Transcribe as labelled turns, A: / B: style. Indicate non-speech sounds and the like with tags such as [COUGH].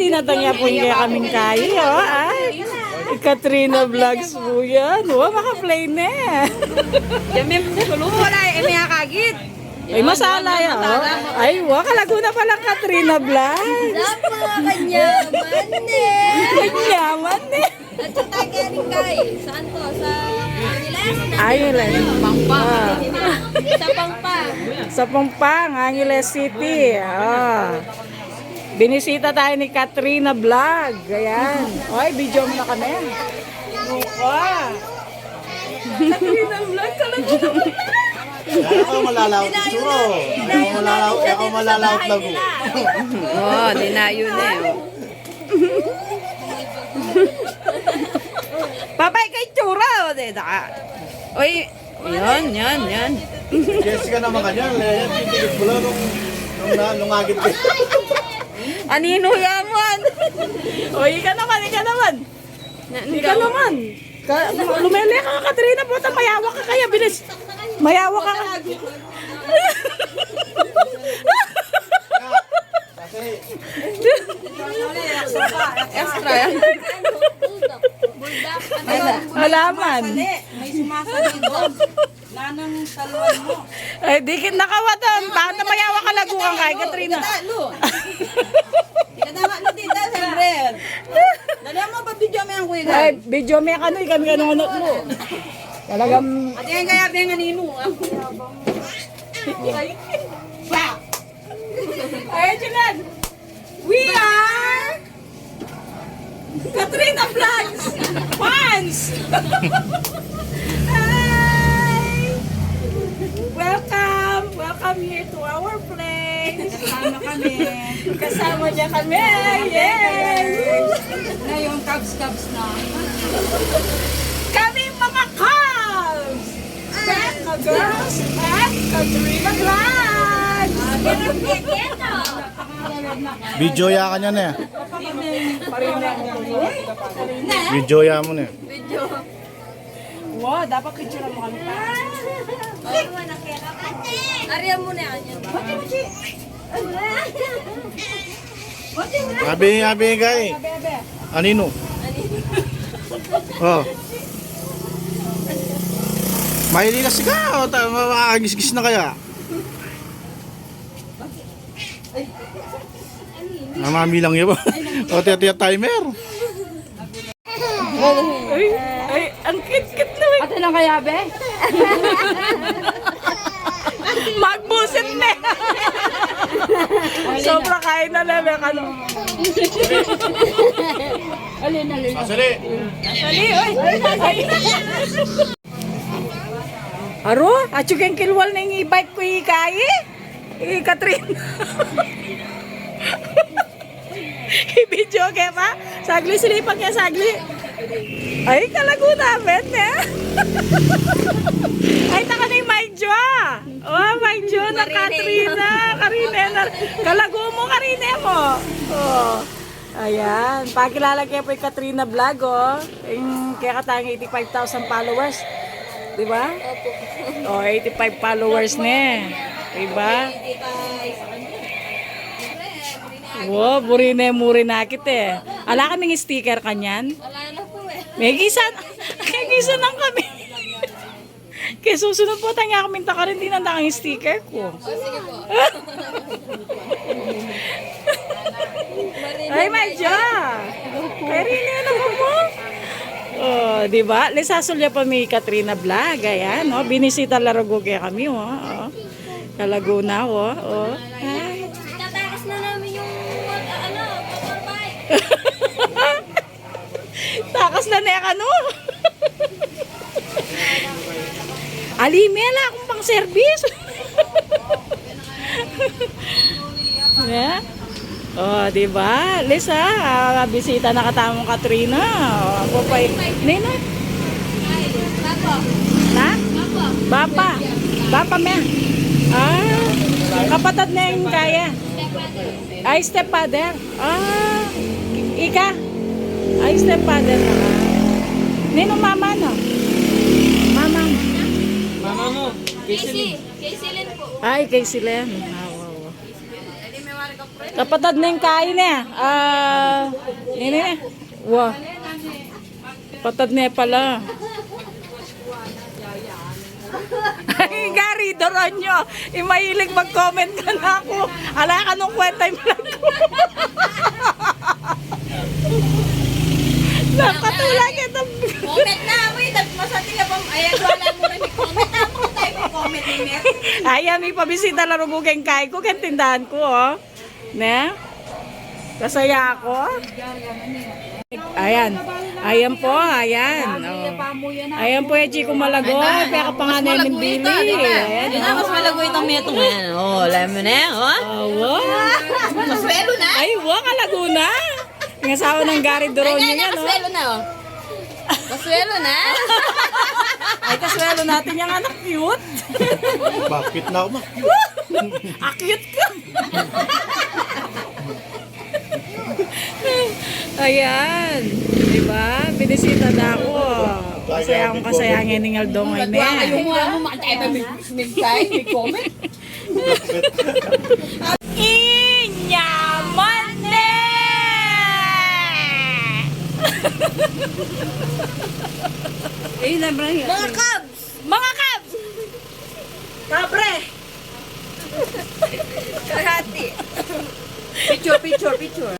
A: di natangya po niya kaming kayo. Oh. Ay, Katrina Vlogs po yan. Oh, maka-play na.
B: Kulo wala eh may kagit.
A: Ay, masala yan. Oh. Ay, wow, kalaguna palang Katrina Vlogs.
C: Kanyaman eh.
A: Kanyaman eh.
C: At sa tagaling kay. Saan to? Sa Angeles?
A: Ayun lang. Ah.
C: Sa.
A: Sa Pampang, Angeles City. Ah. Binisita tayo ni Katrina Vlog. Ayan. Oy, video mo na kami. Mukha. Katrina Vlog, talaga
D: Kaya ako malalawot ng suro. Ako malalawot, kaya ako malalawot lago.
B: Oh, dinayo na eh. oh. Babay kay Chura o de da. Oy, yan, yan, yan.
D: Jessica naman kanyan. Yan, pinilit mo lang nung nung na- nung agit ko. [LAUGHS]
B: Anino yaman?
A: Oy, [LAUGHS] ika naman, ika naman. Ika naman. Ka, lumele ka ka, Katrina. Puta, mayawak ka kaya. Bilis. Mayawak ka.
D: Kasi
B: Extra yan.
A: Halaman.
B: May sumasabi doon. Lanang talwan mo. [LAUGHS]
A: Ay, di kin nakawatan. Bakit [LAUGHS] na mayawak ka lagukan kay Katrina?
B: Nga no da siyempre. Dali mo pa video mo yung kuya.
A: Ay, video may ano, ikan ka nung unot mo. Talagang
B: At yan kaya benga nino.
A: Ay, Julan! We are Katrina Vlogs! Fans! [LAUGHS] here to our place!
B: Kasama kami.
A: Kasama niya kami! Yes!
B: Ngayon, kabs-kabs na.
A: Kami mga Cubs! Becca Girls at Katrina Vlogs!
D: video ya ka niyan eh.
A: Parina
D: Video ya mo na eh.
A: Wow, dapat picture mo kami pa.
C: Ariya mo na yan.
D: Abi, abi kay. Anino? Oh. Mahilig kasi ka, o ta- makakagisgis na kaya. Namami lang yun. [LAUGHS] o, tiya timer.
A: Ay, ay, ang.
B: Ate lang kaya be?
A: Magbusit na. Sobra kain na lang. Ano?
D: Sasali.
A: Ali, oy. Aro, at yung kilwal na yung i-bike ko ikayi. Eh, Katrin. [LAUGHS] I-video kaya pa? Sagli, silipan niya, sagli. Ay, kalago namin, eh. [LAUGHS] Ay, taka na yung Jo. Oh, Jo na Katrina. Karine na. Kalago mo, Karine mo. Oh. Ayan. Pakilala kaya po yung Katrina Vlog, oh. Yung kaya katang 85,000 followers. Di ba? Oh, 85 followers na eh. Diba? Wow, burine muri na eh. Ala kaming sticker kanyan.
C: Wala.
A: May gisan. May gisan lang kami. Kaya susunod po tayo kaming takarin din ang takang sticker ko.
C: O sige po. [LAUGHS]
A: Ay, my God! Kaya rin yan ako mo. Oh, di ba? Lisasulya pa may Katrina Vlog. Ayan, oh. Binisita Larago kaya kami, oh. oh. Kalaguna, oh. oh.
C: Tatakas na namin yung uh, ano, motorbike. [LAUGHS]
A: Takas na na ano. [LAUGHS] Alimela akong pang service. [LAUGHS] yeah. Oh, di ba? Lisa, ah, bisita na katamong Katrina. Oh, ako pa Nino?
C: Papo.
A: Na?
C: Papo.
A: Bapa. Bapa me. Ah, kapatid na yung kaya. Ay, stepfather. Ah, ika. Ay, stepfather na. Nino mama no? Mama.
C: Casey. Casey Lynn po.
A: Ay, kay sila. Ah, wow, wow. Kapatid na yung kain niya. Ah, Wah. Patad na pala. Ay, Gary, doron nyo. Imahilig mag-comment ka na ako. Ala ka nung kwenta yung vlog ko. [LAUGHS] Napatulang kita.
B: Comment na, wait. Masati ka pa. Ayan, wala mo rin may comment. Tama ko tayo may comment ni Mer.
A: Ayan, may pabisita laro mo keng kay ko. Kaya tindahan ko, oh. Ne? Kasaya ako. Ayan. Ayan po, ayan. Oh. Ayan po yung Chico Malagoy. Kaya ka pa nga na yung bili. Ayan,
B: Yun na, mas malago itong metong yan. Oh, alam mo na, oh.
A: oh. wow.
B: Maswelo na.
A: Ay, wow, kalaguna. Yung asawa ng Gary Doronyo
B: Ayan,
A: yan, oh.
B: maswelo na, oh. Maswelo na. [LAUGHS]
A: Ay, kaswelo natin yung anak cute.
D: Bakit na ako ma? [LAUGHS]
A: Ah, cute ka. Ayan. Diba? Binisita na ako. Kasaya akong kasaya ang iningal dong ay
B: Nagwa kayo mo, ano, guy, may comment. [LAUGHS] Mga Cubs!
A: Mga kabs! Kabre!
B: Picture, picture, picture.